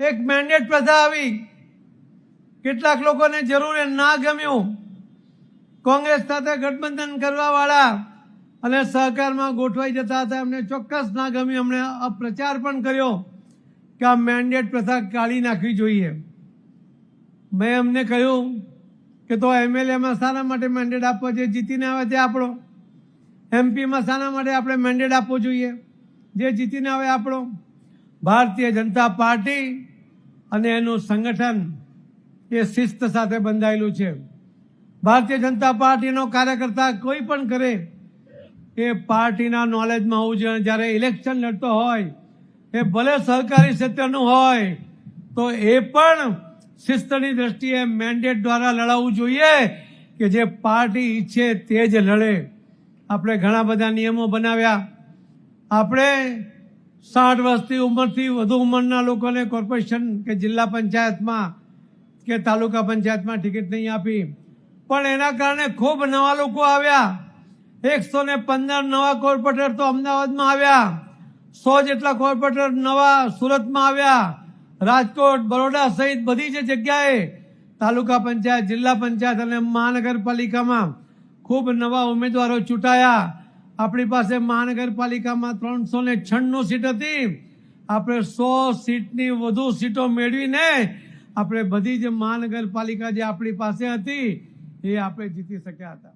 એક મેન્ડેટ પ્રથા આવી. કેટલાક લોકોને જરૂર ના ગમ્યું. કોંગ્રેસ સાથે ગઠબંધન કરવા વાળા અને સહકારમાં ગોઠવાઈ જતા હતા. એમને ચોક્કસ ના ગમ્યું. એમણે અપ્રચાર પણ કર્યો કે આ મેન્ડેટ પ્રથા કાઢી નાખવી જોઈએ. મેં એમને કહ્યું કે તો એમએલએમાં શાના માટે મેન્ડેટ આપવો જે જીતીને આવે તે આપણો. એમપીમાં શાના માટે આપણે મેન્ડેટ આપવો જોઈએ. જે જીતીને આવે આપણો. ભારતીય જનતા પાર્ટી અને એનું સંગઠન એ શિસ્ત સાથે બંધાયેલું છે. ભારતીય જનતા પાર્ટીનો કાર્યકર્તા કોઈ પણ કરે, એ પાર્ટીના નોલેજમાં હોવું જોઈએ. જ્યારે ઇલેક્શન લડતો હોય, એ ભલે સહકારી ક્ષેત્રનું હોય, તો એ પણ શિસ્તની દ્રષ્ટિએ મેન્ડેટ દ્વારા લડાવવું જોઈએ કે જે પાર્ટી ઈચ્છે તે જ લડે. આપણે ઘણા બધા નિયમો બનાવ્યા. આપણે સાઠ વર્ષથી ઉંમરથી વધુ ઉંમરના લોકોને કોર્પોરેશન કે જિલ્લા પંચાયતમાં કે તાલુકા પંચાયતમાં ટિકિટ નહીં આપી. પણ એના કારણે ખૂબ નવા લોકો આવ્યા. એકસો ને પંદર નવા કોર્પોરેટર તો અમદાવાદમાં આવ્યા. સો જેટલા કોર્પોરેટર નવા સુરતમાં આવ્યા. રાજકોટ, બરોડા સહિત બધી જ જગ્યાએ તાલુકા પંચાયત, જિલ્લા પંચાયત અને મહાનગરપાલિકામાં ખૂબ નવા ઉમેદવારો ચૂંટાયા. આપણી પાસે મહાનગરપાલિકામાં ત્રણસો ને છન્નું સીટ હતી. આપણે સો સીટની વધુ સીટો મેળવીને આપણે બધી જ મહાનગરપાલિકા જે આપણી પાસે હતી, એ આપણે જીતી શક્યા હતા.